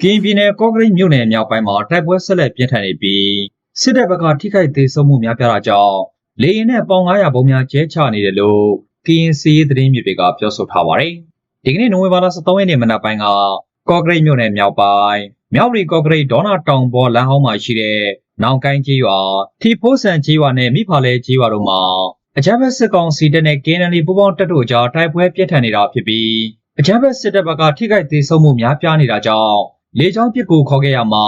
ကရင်ပြည်နယ်ကော့ကရိတ်မြို့နယ်မြောက်ပိုင်းမှာတိုက်ပွဲဆက်လက်ပြင်းထန်နေပြီးစစ်တပ်ဘက်ကထိခိုက်သေးဆုံးမှုများပြားတာကြောင့်လေရင်နဲ့ပေါင်900ဘုံများကျဲချနေတယ်လို့ကရင်စီးရေးသတင်းမြစ်တွေကပြောဆိုထားပါတယ်။ဒီကနေ့နိုဝင်ဘာလ13ရက်နေ့မနက်ပိုင်းကကော့ကရိတ်မြို့နယ်မြောက်ပိုင်းမြောက်ရီကော့ကရိတ်ဒေါနာတောင်ပေါ်လမ်းဟောင်းမှာရှိတဲ့နောင်ကိုင်းကြီးရွာထီဖိုးဆန်ကြီးရွာနဲ့မိဖာလဲကြီးရွာတို့မှာ အကြမ်းဖက်စစ်ကောင်စီတပ်နဲ့ KNL ပူးပေါင်းတပ်တို့ကြားတိုက်ပွဲပြင်းထန်နေတာဖြစ်ပြီးအကြမ်းဖက်စစ်တပ်ဘက်ကထိခိုက်သေးဆုံးမှုများပြားနေတာကြောင့်လေကြောင်းပစ်ကူခေါ်ခဲ့ရမှာ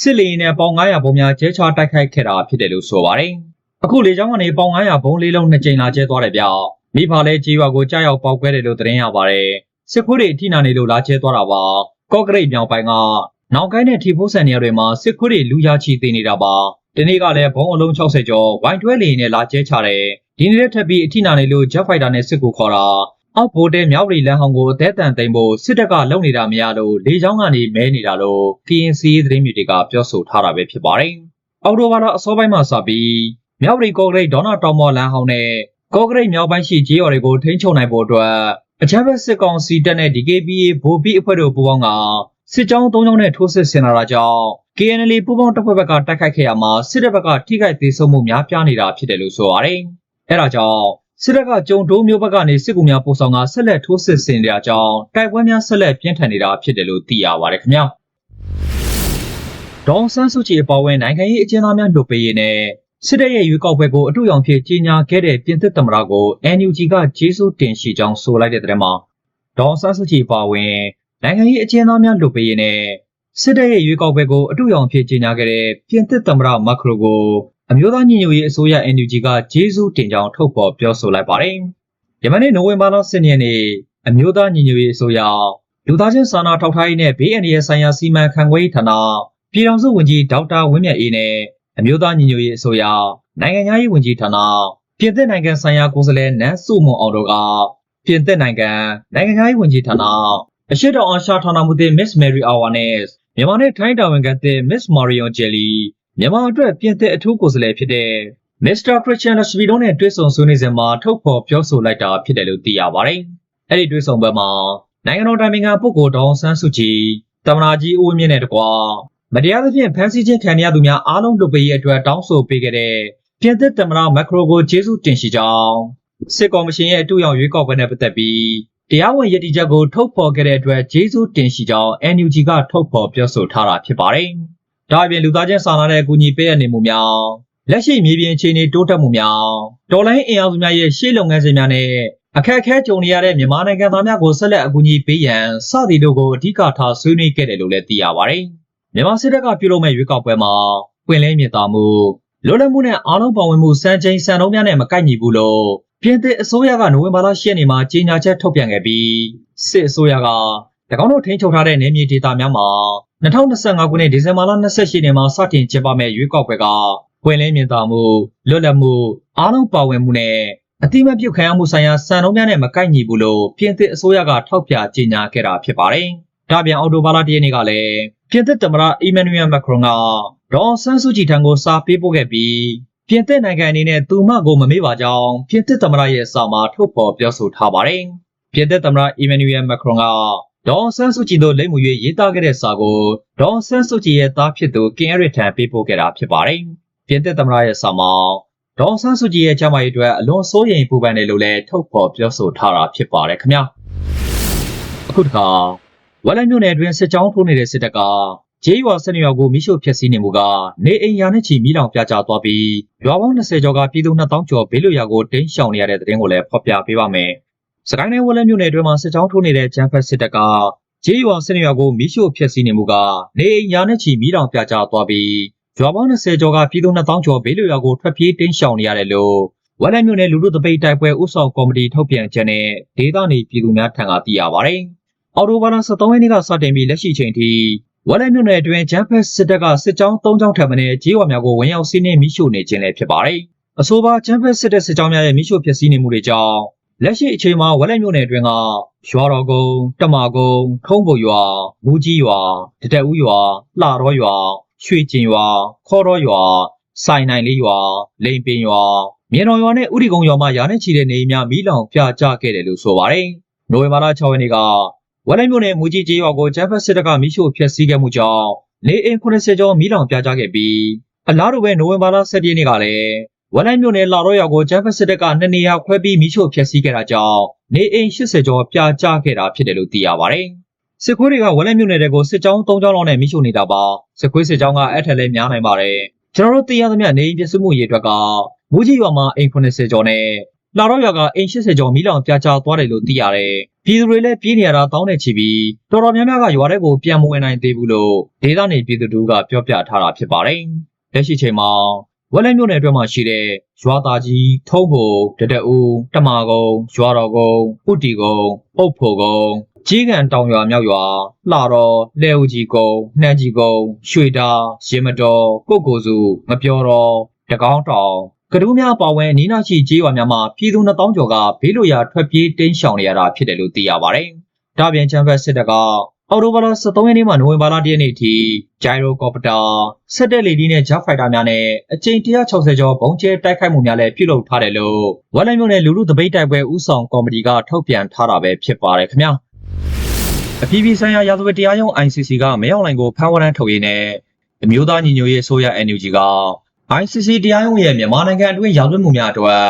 စစ်လေယာဉ်နဲ့ပေါင်900ဘုံများကျဲချတိုက်ခိုက်ခဲ့တာဖြစ်တယ်လို့ဆိုပါတယ်။အခုလေကြောင်းကနေပေါင်900ဘုံလေးလုံးနှစ်ကြိမ်လာကျဲသွားတယ်ဗျ။မိဖာလဲကြီးရွာကိုကြားရောက်ပောက်ကွဲတယ်လို့သတင်းရပါတယ်။စစ်ခွေးတွေအထိနာနေလို့လာကျဲသွားတာပါ။ကော့ကရိတ်မြောင်ပိုင်းကနောက်ကိုင်းနဲ့ထီဖိုးဆန်နေရာတွေမှာစစ်ခွေးတွေလူရချီသိနေတာပါ။ဒီနေ့ကလည်းဘုံအလုံး60ကျော်ဝိုင်းတွဲလေယာဉ်နဲ့လာကျဲချတယ်။ ဒီနေ့လည်းထပ်ပြီးအထိနာနေလို့ဂျက်ဖိုက်တာနဲ့စစ်ကူခေါ်တာအောက်ဘိုးတဲမြောက်ရီလန်ဟောင်ကိုအသေးတန်သိမ်းဖို့စစ်တပ်ကလုံနေတာမရလို့လေကြောင်းကနေမဲနေတာလို့ KNC သတင်းမြစ်တွေကပြောဆိုထားတာပဲဖြစ်ပါတယ်။အော်တိုဘာလအစောပိုင်းမှာစပြီးမြောက်ရီကော့ဂရိတ်ဒေါနာတောင်မော်လန်ဟောင်နဲ့ကော့ဂရိတ်မြောက်ပိုင်းရှိဂျေးရော်တွေကိုထိန်းချုပ်နိုင်ဖို့အတွက်အချမ်းဘက်စစ်ကောင်စီတပ်နဲ့ DKBA ဗိုလ်ပြီးအဖွဲ့တို့ပူးပေါင်းကစစ်ကြောင်း၃ကြောင်းနဲ့ထိုးစစ်ဆင်လာတာကြောင့် KNL ပူးပေါင်းတပ်ဖွဲ့ဘက်ကတိုက်ခိုက်ခဲ့ရမှာစစ်တပ်ဘက်ကထိခိုက်သေးဆုံးမှုများပြားနေတာဖြစ်တယ်လို့ဆိုပါတယ်။ အဲဒါကြောင့်စစ်တပ်ကကြုံတိုးမျိုးဘက်ကနေစစ်ကူများပို့ဆောင်ကဆက်လက်ထိုးစစ်ဆင်တဲ့အကြောင်းတိုက်ပွဲများဆက်လက်ပြင်းထန်နေတာဖြစ်တယ်လို့သိရပါတယ်ခင်ဗျာဒေါန်ဆန်းစုကြည်အပေါ်ဝင်နိုင်ငံရေးအကျဉ်းသားများလွတ်ပေးရေးနဲ့စစ်တပ်ရဲ့ရွေးကောက်ပွဲကိုအထူးအောင်ဖြစ်ကြီးညာခဲ့တဲ့ပြင်သစ်သမ္မတကို NUG ကကျေးဇူးတင်ရှိကြောင်းဆိုလိုက်တဲ့တဲ့မှာဒေါန်ဆန်းစုကြည်အပေါ်ဝင်နိုင်ငံရေးအကျဉ်းသားများလွတ်ပေးရေးနဲ့စစ်တပ်ရဲ့ရွေးကောက်ပွဲကိုအထူးအောင်ဖြစ်ကြီးညာခဲ့တဲ့ပြင်သစ်သမ္မတမက်ခရိုကို အမျိုးသားညီညွတ်ရေးအစိုးရ NUG ကကျေးဇူးတင်ကြောင်းထုတ်ဖော်ပြောဆိုလိုက်ပါတယ်။ယမနေ့နိုဝင်ဘာလ10ရက်နေ့အမျိုးသားညီညွတ်ရေးအစိုးရလူသားချင်းစာနာထောက်ထားရေးနဲ့ဘေးအန္တရာယ်ဆိုင်ရာစီမံခန့်ခွဲရေးဌာနပြည်ထောင်စုဝန်ကြီးဒေါက်တာဝင်းမြတ်အေးနဲ့အမျိုးသားညီညွတ်ရေးအစိုးရနိုင်ငံသားရေးဝန်ကြီးဌာနပြင်သစ်နိုင်ငံဆိုင်ရာကိုယ်စားလှယ်နန်းစုမွန်အောင်တို့ကပြင်သစ်နိုင်ငံနိုင်ငံသားရေးဝန်ကြီးဌာနအရှိတောင်အာရှဌာနမှူးသစ် Miss Mary Awareness မြန်မာနဲ့ထိုင်းတာဝန်ခံသစ် Miss Marion Jelly မြန်မာအတွက်ပြင်သစ်အထူးကိုယ်စားလှယ်ဖြစ်တဲ့ Mr. Christian Lashby တို့နဲ့တွေ့ဆုံဆွေးနွေးစဉ်မှာထုတ်ဖော်ပြောဆိုလိုက်တာဖြစ်တယ်လို့သိရပါတယ်။အဲ့ဒီတွေ့ဆုံပွဲမှာနိုင်ငံတော်တိုင်ပင်ခံပုဂ္ဂိုလ်ဒေါအောင်ဆန်းစုကြည်တမနာကြီးဦးဝင်းမြင့်နဲ့တကွာမတရားသဖြင့်ဖမ်းဆီးခြင်းခံရသူများအားလုံးလွတ်ပေးရေးအတွက်တောင်းဆိုပေးခဲ့တဲ့ပြင်သစ်သမ္မတမက်ခရိုကိုကျေးဇူးတင်ရှိကြောင်းစစ်ကော်မရှင်ရဲ့အတူရောင်ရွေးကောက်ပွဲနဲ့ပတ်သက်ပြီးတရားဝင်ရည်တည်ချက်ကိုထုတ်ဖော်ခဲ့တဲ့အတွက်ကျေးဇူးတင်ရှိကြောင်း NUG ကထုတ်ဖော်ပြောဆိုထားတာဖြစ်ပါတယ်။ ဒါအပြင်လူသားချင်းစာနာတဲ့အကူအညီပေးရနေမှုများလက်ရှိမြေပြင်အခြေအနေတိုးတက်မှုများဒေါ်လာအင်အားစုများရဲ့ရှေ့လုပ်ငန်းစဉ်များနဲ့အခက်အခဲကြုံနေရတဲ့မြန်မာနိုင်ငံသားများကိုဆက်လက်အကူအညီပေးရန်စသည်တို့ကိုအဓိကထားဆွေးနွေးခဲ့တယ်လို့လည်းသိရပါတယ်။မြန်မာစစ်တပ်ကပြုလုပ်မဲ့ရွေးကောက်ပွဲမှာပွင့်လင်းမြင်သာမှုလွတ်လပ်မှုနဲ့အားလုံးပါဝင်မှုစံချိန်စံနှုန်းများနဲ့မကိုက်ညီဘူးလို့ပြင်သစ်အစိုးရကနိုဝင်ဘာလ10ရက်နေ့မှာကြေညာချက်ထုတ်ပြန်ခဲ့ပြီးစစ်အစိုးရက၎ င်းတို့ထိန်းချုပ်ထားတဲ့နယ်မြေဒေသများမှာ2025ခုနှစ်ဒီဇင်ဘာလ28ရက်နေ့မှာစတင်ကျင်းပမယ့်ရွေးကောက်ပွဲကပွင့်လင်းမြင်သာမှုလွတ်လပ်မှုအားလုံးပါဝင်မှုနဲ့အတိမပြုတ်ခံရမှုဆိုင်ရာစံနှုန်းများနဲ့မကိုက်ညီဘူးလို့ပြင်သစ်အစိုးရကထောက်ပြကြေညာခဲ့တာဖြစ်ပါတယ်။ဒါပြန်အော်တိုဘာလတရက်နေ့ကလည်းပြင်သစ်သမ္မတအီမန်နျူယယ်မက်ခရွန်ကဒေါ်ဆန်းစုကြည်ထံကိုစာပေးပို့ခဲ့ပြီးပြင်သစ်နိုင်ငံအနေနဲ့သူမကိုမမေ့ပါကြောင်းပြင်သစ်သမ္မတရဲ့စာမှာထုတ်ဖော်ပြောဆိုထားပါတယ်။ပြင်သစ်သမ္မတအီမန်နျူယယ်မက်ခရွန်က ဒေါ်ဆန်းစုကြည်တို့လိမ့်မှု၍ရေးသားခဲ့တဲ့စာကိုဒေါ်ဆန်းစုကြည်ရဲ့သားဖြစ်သူကင်ရစ်ထံပေးပို့ခဲ့တာဖြစ်ပါတယ်။ပြင်သစ်သမ္မတရဲ့စာမှာဒေါ်ဆန်းစုကြည်ရဲ့ကျမကြီးအတွက်အလွန်စိုးရိမ်ပူပန်တယ်လို့လည်းထုတ်ဖော်ပြောဆိုထားတာဖြစ်ပါတယ်ခင်ဗျာ။အခုတခါဝက်လက်မြို့နယ်အတွင်းစစ်ကြောင်းထိုးနေတဲ့စစ်တပ်ကဂျေးရွာစနေရွာကိုမိရှို့ဖျက်ဆီးနေမှုကနေအိမ်ယာနဲ့ချီမိလောင်ပြကြသွားပြီးရွာပေါင်း20ကျော်ကပြည်သူ2000ကျော်ဘေးလွတ်ရာကိုတင်းရှောင်နေရတဲ့တဲ့တင်ကိုလည်းဖော်ပြပေးပါမယ်။ စကိုင်းနယ်ဝက်လက်မြို့နယ်အတွင်းမှာစစ်ကြောင်းထိုးနေတဲ့ဂျမ်ဖက်စစ်တပ်ကဂျေးရွာစနေရွာကိုမိရှို့ဖျက်ဆီးနေမှုကနေအိမ်ယာနဲ့ချီမိလောင်ပြကြသွားပြီးရွာပေါင်း20ကျော်ကပြည်သူ2000ကျော်ဘေးလွတ်ရာကိုထွက်ပြေးတင်းရှောင်နေရတယ်လို့ဝက်လက်မြို့နယ်လူလူတပိတ်တိုက်ပွဲဥဆောင်ကော်မတီထုတ်ပြန်ချက်နဲ့ဒေသနေပြည်သူများထံကသိရပါဗျ။အော်တိုဘာလ23ရက်နေ့ကစတင်ပြီးလက်ရှိချိန်ထိဝက်လက်မြို့နယ်အတွင်းဂျမ်ဖက်စစ်တပ်ကစစ်ကြောင်း၃ကြောင်းထပ်မံနဲ့ဂျေးဝါများကိုဝင်ရောက်စီးနင်းမိရှို့နေခြင်းလည်းဖြစ်ပါတယ်။အဆိုပါဂျမ်ဖက်စစ်တပ်စစ်ကြောင်းများရဲ့မိရှို့ဖျက်ဆီးနေမှုတွေကြောင့် လက်ရှိအချိန်မှာဝက်လက်မြို့နယ်အတွင်းကရွာတော်ကုန်းတမာကုန်းထုံးပုတ်ရွာမူကြီးရွာတတက်ဦးရွာလှတော်ရွာရွှေကျင်ရွာခေါ်တော်ရွာစိုင်နိုင်လေးရွာလိန်ပင်ရွာမြေတော်ရွာနဲ့ဥဒီကုံရွာမှာရာနဲ့ချီတဲ့နေအိမ်များမိလောင်ပြကြခဲ့တယ်လို့ဆိုပါတယ်။နိုဝင်ဘာလ6ရက်နေ့ကဝက်လက်မြို့နယ်မူကြီးကျေးရွာကိုဂျမ်ဖက်စစ်တပ်ကမိရှို့ဖျက်ဆီးခဲ့မှုကြောင့်နေအိမ်80ကျော်မိလောင်ပြာကျခဲ့ပြီးအလားတူပဲနိုဝင်ဘာလ17ရက်နေ့ကလည်း ဝက်လက်မြို့နယ်လာတော့ရွာကိုဂျမ်ဖက်စစ်တပ်ကနှစ်နေရာခွဲပြီးမိရှို့ဖျက်ဆီးခဲ့တာကြောင့်နေအိမ်80ကျော်ပြာကျခဲ့တာဖြစ်တယ်လို့သိရပါတယ်။စစ်ခွေးတွေကဝက်လက်မြို့နယ်တွေကိုစစ်ကြောင်း၃ကြောင်းလောက်နဲ့မိရှို့နေတာပါစစ်ခွေးစစ်ကြောင်းကအထက်လည်းများနိုင်ပါတယ်ကျွန်တော်တို့သိရသမျှနေအိမ်ပြည့်စုံမှုရေအတွက်ကမူကြီးရွာမှာအိမ်80ကျော်နဲ့လာတော့ရွာကအိမ်80ကျော်မိလောင်ပြာကျသွားတယ်လို့သိရတယ်ပြည်သူတွေလည်းပြေးနေရတာတောင်းနေချီပြီးတော်တော်များများကရွာထဲကိုပြန်မဝင်နိုင်သေးဘူးလို့ဒေသနေပြည်သူတို့ကပြောပြထားတာဖြစ်ပါတယ်လက်ရှိချိန်မှာ ဝက်လက်မြို့နယ်အတွင်းမှာရှိတဲ့ရွာသားကြီးထုံးကိုတတအူတမာကုန်းရွာတော်ကုန်းဥတီကုန်းပုတ်ဖို့ကုန်းကြီးကန်တောင်ရွာမြောက်ရွာလှတော်လဲဦးကြီးကုန်းနှမ်းကြီးကုန်းရွှေတာရေမတော်ကုတ်ကိုစုမပြောတော်တကောင်းတောင်ကဒူးများပါဝင်အနီးနားရှိကျေးရွာများမှာပြည်သူ2000ကျော်ကဘေးလွတ်ရာထွက်ပြေးတိမ်းရှောင်နေရတာဖြစ်တယ်လို့သိရပါတယ်။ဒါပြင်ချမ်ဘတ်စစ်တပ်က အော်တိုဘာလ23ရက်နေ့မှနိုဝင်ဘာလ1ရက်နေ့ထိဂျိုင်ရိုကော်ပတာစစ်တပ်လေဒီနဲ့ဂျက်ဖိုက်တာများနဲ့အကြိမ်160ကျော်ဘုံကျဲတိုက်ခိုက်မှုများလည်းပြုလုပ်ထားတယ်လို့ဝက်လက်မြို့နယ်လူလူတပိတ်တိုက်ပွဲဥဆောင်ကော်မတီကထုတ်ပြန်ထားတာပဲဖြစ်ပါတယ်ခင်ဗျာ။အပြည်ပြည်ဆိုင်ရာရာဇဝတ်တရားရုံး ICC ကမဲအောင်လိုင်ကိုဖမ်းဝရမ်းထုတ်ရေးနဲ့အမျိုးသားညီညွတ်ရေးအစိုးရ NUG က ICC တရားရုံးရဲ့မြန်မာနိုင်ငံအတွင်းရာဇဝတ်မှုများအတွက်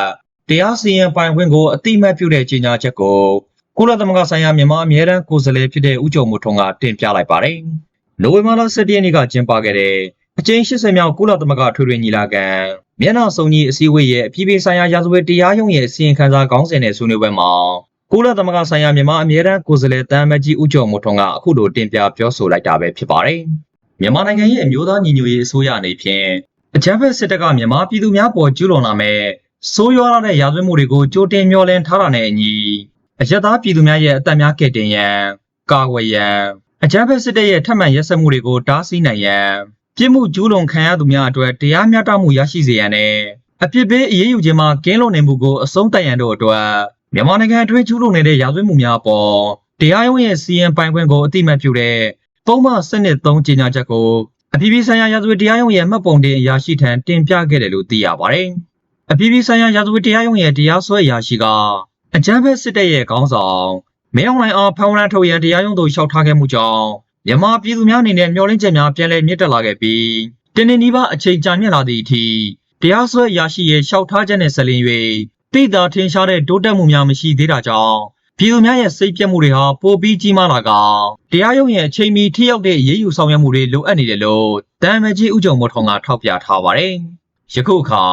တရားစီရင်ပိုင်ခွင့်ကိုအတိအမှတ်ပြုတဲ့ကြေညာချက်ကို ကုလသမဂ္ဂဆိုင်ရာမြန်မာအမြဲတမ်းကိုယ်စားလှယ်ဖြစ်တဲ့ဦးကျော်မိုးထွန်းကတင်ပြလိုက်ပါတယ်။နိုဝင်ဘာလ17ရက်နေ့ကကျင်းပခဲ့တဲ့အကြိမ်80မြောက်ကုလသမဂ္ဂထွေထွေညီလာခံမျက်နှာစုံကြီးအစည်းအဝေးရဲ့အပြည်ပြည်ဆိုင်ရာရာဇဝတ်တရားရုံးရဲ့အစီရင်ခံစာခေါင်းစဉ်နဲ့ဆွေးနွေးပွဲမှာကုလသမဂ္ဂဆိုင်ရာမြန်မာအမြဲတမ်းကိုယ်စားလှယ်တမ်းမကြီးဦးကျော်မိုးထွန်းကအခုလိုတင်ပြပြောဆိုလိုက်တာပဲဖြစ်ပါတယ်။မြန်မာနိုင်ငံရဲ့အမျိုးသားညီညွတ်ရေးအစိုးရအနေဖြင့်အကြမ်းဖက်စစ်တပ်ကမြန်မာပြည်သူများပေါ်ကျူးလွန်လာမဲ့ဆိုးရွားလာတဲ့ရာဇဝတ်မှုတွေကိုကြိုတင်မျှော်လင့်ထားတာနဲ့အညီ အယက်သားပြည်သူများရဲ့အသက်များကယ်တင်ရန်ကာကွယ်ရန်အကြမ်းဖက်စစ်တပ်ရဲ့ထပ်မံရက်စက်မှုတွေကိုတားဆီးနိုင်ရန်ပြစ်မှုကျူးလွန်ခံရသူများအတွက်တရားမျှတမှုရရှိစေရန်နဲ့အပြစ်ပေးအရေးယူခြင်းမှာကင်းလွတ်နေမှုကိုအဆုံးသတ်ရန်တို့အတွက်မြန်မာနိုင်ငံအတွင်းကျူးလွန်နေတဲ့ရာဇဝတ်မှုများအပေါ်တရားရုံးရဲ့စီရင်ပိုင်ခွင့်ကိုအတိအမှတ်ပြုတဲ့ပုံမှန်စနစ်3ကြေညာချက်ကိုအပြည်ပြည်ဆိုင်ရာရာဇဝတ်တရားရုံးရဲ့မှတ်ပုံတင်အရာရှိထံတင်ပြခဲ့တယ်လို့သိရပါတယ်။အပြည်ပြည်ဆိုင်ရာရာဇဝတ်တရားရုံးရဲ့တရားစွဲအရာရှိက အကြမ်းဖက်စစ်တပ်ရဲ့ခေါင်းဆောင်မင်းအောင်လှိုင်အားဖမ်းဝရမ်းထုတ်ရန်တရားရုံးသို့လျှောက်ထားခဲ့မှုကြောင့်မြန်မာပြည်သူများအနေနဲ့မျှော်လင့်ချက်များပြန်လည်မြင့်တက်လာခဲ့ပြီးတင်းတင်းနီးပါးအချိန်ကြာမြင့်လာသည့်အထိတရားစွဲအရာရှိရဲ့လျှောက်ထားချက်နဲ့ဆက်လင်း၍တိတာထင်ရှားတဲ့တိုးတက်မှုများမရှိသေးတာကြောင့်ပြည်သူများရဲ့စိတ်ပြတ်မှုတွေဟာပိုပြီးကြီးမားလာကတရားရုံးရဲ့အချိန်မီထိရောက်တဲ့ရေးယူဆောင်ရွက်မှုတွေလိုအပ်နေတယ်လို့တမ်မကြီးဦးကျော်မိုးထောင်ကထောက်ပြထားပါတယ်။ယခုအခါ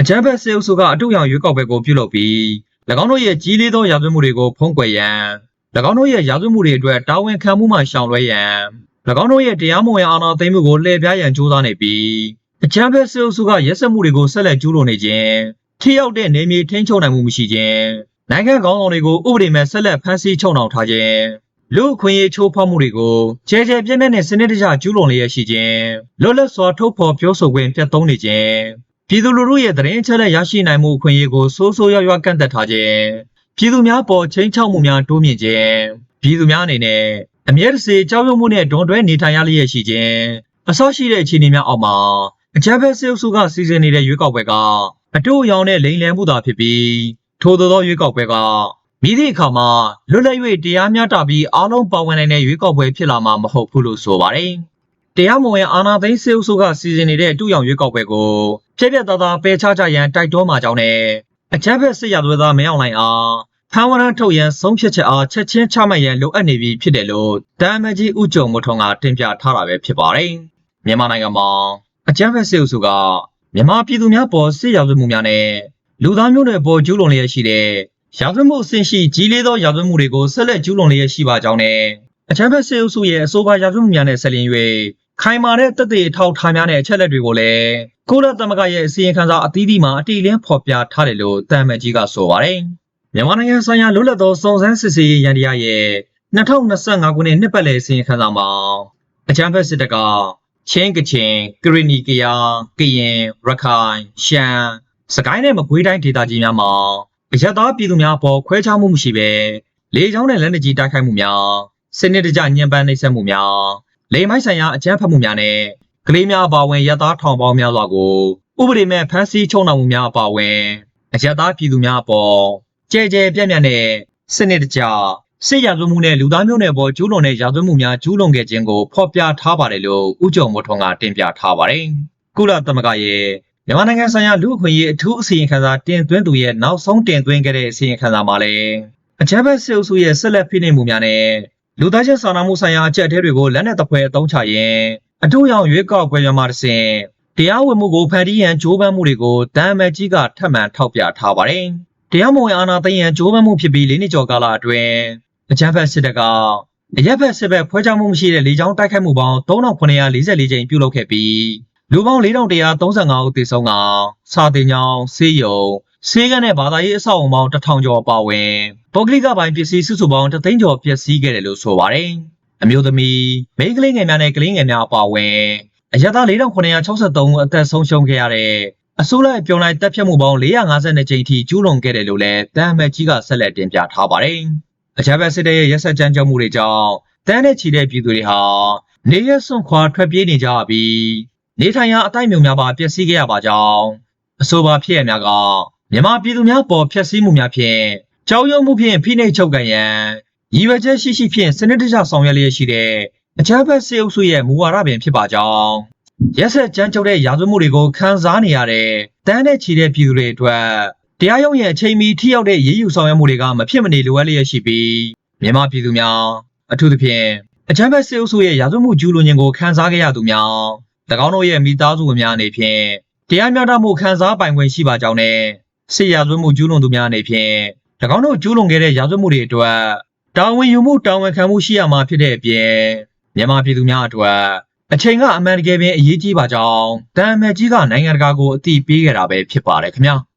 အကြမ်းဖက်စေအုပ်စုကအတူရောင်ရွေးကောက်ပွဲကိုပြုလုပ်ပြီး၎ င်းတို့ရဲ့ကြီးလေးသောရာဇဝတ်မှုတွေကိုဖုံးကွယ်ရန်၎င်းတို့ရဲ့ရာဇဝတ်မှုတွေအတွက်တာဝန်ခံမှုမှရှောင်လွှဲရန်၎င်းတို့ရဲ့တရားမဝင်အာဏာသိမ်းမှုကိုလှည့်ပြားရန်ကြိုးစားနေပြီးအကြမ်းဖက်စေအုပ်စုကရက်စက်မှုတွေကိုဆက်လက်ကျူးလွန်နေခြင်းထိရောက်တဲ့နေမြေထိန်းချုပ်နိုင်မှုမရှိခြင်းနိုင်ငံကောင်းဆောင်တွေကိုဥပဒေမဲ့ဆက်လက်ဖမ်းဆီးချုပ်နှောင်ထားခြင်းလူအခွင့်အရေးချိုးဖောက်မှုတွေကိုကျဲကျဲပြန့်ပြန့်နဲ့စနစ်တကျကျူးလွန်လျက်ရှိခြင်းလွတ်လပ်စွာထုတ်ဖော်ပြောဆိုခွင့်ပြတ်သုံးနေခြင်း ပြည်သူလူထုရဲ့သတင်းအချက်အလက်ရရှိနိုင်မှုအခွင့်အရေးကိုစိုးစိုးရွားရွားကန့်သက်ထားခြင်းပြည်သူများပေါ်ချင်းချောက်မှုများတိုးမြင့်ခြင်းပြည်သူများအနေနဲ့အမြဲတစေကြောက်ရွံ့မှုနဲ့ဒွန်တွဲနေထိုင်ရလျက်ရှိခြင်းအဆောရှိတဲ့အခြေအနေများအောက်မှာအကြမ်းဖက်ဆဲအုပ်စုကစီစဉ်နေတဲ့ရွေးကောက်ပွဲကအတူအယောင်နဲ့လိမ်လည်မှုသာဖြစ်ပြီးထို့သောသောရွေးကောက်ပွဲကမိသည့်အခါမှာလွတ်လပ်၍တရားမျှတပြီးအားလုံးပါဝင်နိုင်တဲ့ရွေးကောက်ပွဲဖြစ်လာမှာမဟုတ်ဘူးလို့ဆိုပါတယ်။ တရားမဝင်အာဏာသိမ်းစေအုပ်စုကစီစဉ်နေတဲ့အတူရောင်ရွေးကောက်ပွဲကိုပြည့်ပြည့်သားသားပယ်ချကြရန်တိုက်တွန်းမှာကြောင်းနဲ့အကြမ်းဖက်စစ်ရသွေးသားမင်းအောင်လှိုင်အားဖမ်းဝရမ်းထုတ်ရန်ဆုံးဖြတ်ချက်အားချက်ချင်းချမှတ်ရန်လိုအပ်နေပြီဖြစ်တယ်လို့တမ်မကြီးဥကြုံမထုံကတင်ပြထားတာပဲဖြစ်ပါတယ်။မြန်မာနိုင်ငံမှာအကြမ်းဖက်စစ်အုပ်စုကမြန်မာပြည်သူများပေါ်စစ်ရာဇဝတ်မှုများနဲ့လူသားမျိုးနွယ်ပေါ်ကျူးလွန်လျက်ရှိတဲ့ရာဇဝတ်မှုအဆင့်ရှိကြီးလေးသောရာဇဝတ်မှုတွေကိုဆက်လက်ကျူးလွန်လျက်ရှိပါကြောင်းနဲ့အချမ်းဖက်စေအုပ်စုရဲ့အဆိုပါရာဇဝတ်မှုများနဲ့ဆက်လျင်း၍ ခိုင်မာတဲ့တပ်တွေထောက်ထားများနဲ့အချက်လက်တွေကိုလည်းကုလသမဂ္ဂရဲ့အစီရင်ခံစာအသီးသီးမှာအတိအလင်းဖော်ပြထားတယ်လို့တမ်မကြီးကဆိုပါတယ်။မြန်မာနိုင်ငံဆိုင်ရာလွတ်လပ်သောစုံစမ်းစစ်ဆေးရေးရန်တရားရဲ့2025ခုနှစ်နှစ်ပတ်လည်အစီရင်ခံစာမှာအချမ်းဖက်စစ်တပ်ကချင်းကချင်ကရီနီကယာကရင်ရခိုင်ရှမ်းစကိုင်းနဲ့မကွေးတိုင်းဒေသကြီးများမှာအရသာပြည်သူများပေါ်ခွဲခြားမှုမရှိဘဲလေကြောင်းနဲ့လက်နက်ကြီးတိုက်ခိုက်မှုများစနစ်တကျညှဉ်းပန်းနှိပ်စက်မှုများ လိမ်မိုင်းဆိုင်ရာအကြမ်းဖက်မှုများနဲ့ကလေးများအပါအဝင်ရသားထောင်ပေါင်းများစွာကိုဥပဒေမဲ့ဖမ်းဆီးချုပ်နှောင်မှုများအပါအဝင်အရသာပြည်သူများအပေါ်ကြဲကြဲပြန့်ပြန့်နဲ့စနစ်တကျစစ်ရာဇဝတ်မှုနဲ့လူသားမျိုးနွယ်ပေါ်ကျူးလွန်တဲ့ရာဇဝတ်မှုများကျူးလွန်ခဲ့ခြင်းကိုဖော်ပြထားပါတယ်လို့ဦးကျော်မိုးထွန်းကတင်ပြထားပါတယ်။ကုလသမဂ္ဂရဲ့မြန်မာနိုင်ငံဆိုင်ရာလူ့အခွင့်အရေးအထူးအစီရင်ခံစာတင်သွင်းသူရဲ့နောက်ဆုံးတင်သွင်းခဲ့တဲ့အစီရင်ခံစာမှာလည်းအကြမ်းဖက်စစ်အုပ်စုရဲ့ဆက်လက်ဖိနှိပ်မှုများနဲ့ လူသားချင်းစာနာမှုဆိုင်ရာအကြက်အသေးတွေကိုလက်နက်တပွဲအသုံးချရင်းအထူးရောင်ရွေးကောက်ပွဲများမှတစ်ဆင့်တရားဝင်မှုကိုဖန်တီးရန်ကြိုးပမ်းမှုတွေကိုတန်အမတ်ကြီးကထပ်မံထောက်ပြထားပါတယ်။တရားမဝင်အာဏာသိမ်းရန်ကြိုးပမ်းမှုဖြစ်ပြီးလေးနှစ်ကျော်ကာလအတွင်းအကြမ်းဖက်စစ်တပ်ကအရက်ဖက်စစ်ဘက်ဖွဲချမှုမရှိတဲ့လေကြောင်းတိုက်ခိုက်မှုပေါင်း3944ကြိမ်ပြုလုပ်ခဲ့ပြီး လူပေါင်း4135ဦးသေဆုံးကစာတင်ကြောင်ဆေးရုံဆေးကန်းနဲ့ဘာသာရေးအဆောက်အအုံပေါင်း1000ကျော်ပါဝင်ပုဂ္ဂလိကပိုင်းပစ္စည်းစုစုပေါင်း3သိန်းကျော်ပျက်စီးခဲ့တယ်လို့ဆိုပါတယ်။အမျိုးသမီးမိန်းကလေးငယ်များနဲ့ကလေးငယ်များအပါအဝင်အရက်သား4963ဦးအသက်ဆုံးရှုံးခဲ့ရတဲ့အစိုးရရဲ့ပြောင်းလိုက်တပ်ဖြတ်မှုပေါင်း452ကြိမ်ထိကျူးလွန်ခဲ့တယ်လို့လည်းတမ်မတ်ကြီးကဆက်လက်တင်ပြထားပါတယ်။အကြမ်းဖက်စစ်တပ်ရဲ့ရက်စက်ကြမ်းကြုတ်မှုတွေကြောင့်တန်းတဲ့ချီတဲ့ပြည်သူတွေဟာနေရစွန့်ခွာထွက်ပြေးနေကြပြီး နေထိုင်ရာအတိုင်းမြုံများပါပျက်စီးခဲ့ရပါကြောင်းအဆိုပါဖြစ်ရများကမြန်မာပြည်သူများပေါ်ဖျက်ဆီးမှုများဖြင့်ကြောက်ရွံ့မှုဖြင့်ဖိနှိပ်ချုပ်ကန်ရန်ရည်ရွယ်ချက်ရှိရှိဖြင့်စနစ်တကျဆောင်ရွက်လျက်ရှိတဲ့အကြမ်းဖက်စစ်အုပ်စုရဲ့မူဝါဒပင်ဖြစ်ပါကြောင်းရက်ဆက်ကြမ်းကြုတ်တဲ့ရာဇဝတ်မှုတွေကိုခံစားနေရတဲ့တန်းတဲ့ချီတဲ့ပြည်သူတွေအတွက်တရားရုံးရဲ့အချိန်မီထိရောက်တဲ့ရေးယူဆောင်ရွက်မှုတွေကမဖြစ်မနေလိုအပ်လျက်ရှိပြီးမြန်မာပြည်သူများအထူးသဖြင့်အကြမ်းဖက်စစ်အုပ်စုရဲ့ရာဇဝတ်မှုကျူးလွန်ခြင်းကိုခံစားခဲ့ရသူများ၎ င်းတို့ရဲ့မိသားစုဝင်များအနေဖြင့်တရားမျှတမှုခံစားပိုင်ခွင့်ရှိပါကြောင်းနဲ့စစ်ရာဇဝတ်မှုကျူးလွန်သူများအနေဖြင့်၎င်းတို့ကျူးလွန်ခဲ့တဲ့ရာဇဝတ်မှုတွေအတွက်တာဝန်ယူမှုတာဝန်ခံမှုရှိရမှာဖြစ်တဲ့အပြင်မြန်မာပြည်သူများအတွက်အချိန်ကအမှန်တကယ်ပင်အရေးကြီးပါကြောင်းတန်အမတ်ကြီးကနိုင်ငံတကာကိုအသိပေးခဲ့တာပဲဖြစ်ပါတယ်ခင်ဗျာ။